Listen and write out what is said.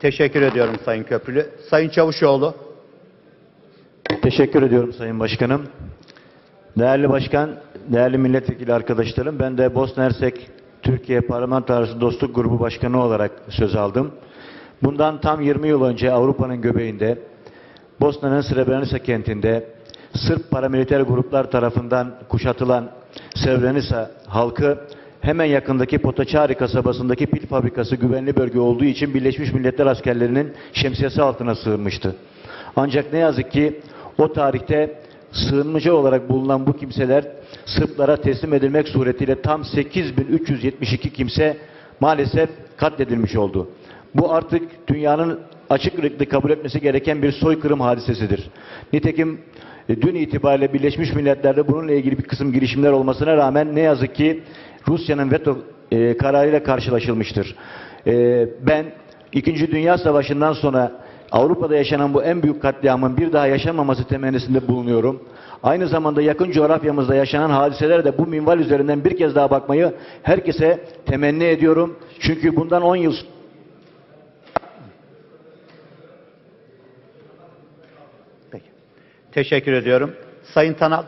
Teşekkür ediyorum Sayın Köprülü. Sayın Çavuşoğlu. Teşekkür ediyorum Sayın Başkanım. Değerli Başkan, değerli milletvekili arkadaşlarım, ben de Bosna Hersek Türkiye Parlamenter Dostluk Grubu Başkanı olarak söz aldım. Bundan tam 20 yıl önce Avrupa'nın göbeğinde, Bosna'nın Srebrenica kentinde Sırp paramiliter gruplar tarafından kuşatılan Srebrenica halkı hemen yakındaki Potaçari kasabasındaki pil fabrikası güvenli bölge olduğu için Birleşmiş Milletler askerlerinin şemsiyesi altına sığınmıştı. Ancak ne yazık ki o tarihte sığınmacı olarak bulunan bu kimseler Sırplara teslim edilmek suretiyle tam 8372 kimse maalesef katledilmiş oldu. Bu artık dünyanın açık yürekli kabul etmesi gereken bir soykırım hadisesidir. Nitekim e, dün itibariyle Birleşmiş Milletler'de bununla ilgili bir kısım girişimler olmasına rağmen ne yazık ki Rusya'nın veto e, kararıyla karşılaşılmıştır. E, ben İkinci Dünya Savaşı'ndan sonra Avrupa'da yaşanan bu en büyük katliamın bir daha yaşanmaması temennisinde bulunuyorum. Aynı zamanda yakın coğrafyamızda yaşanan hadiselere de bu minval üzerinden bir kez daha bakmayı herkese temenni ediyorum. Çünkü bundan 10 yıl Peki. Teşekkür ediyorum. Sayın Tanal.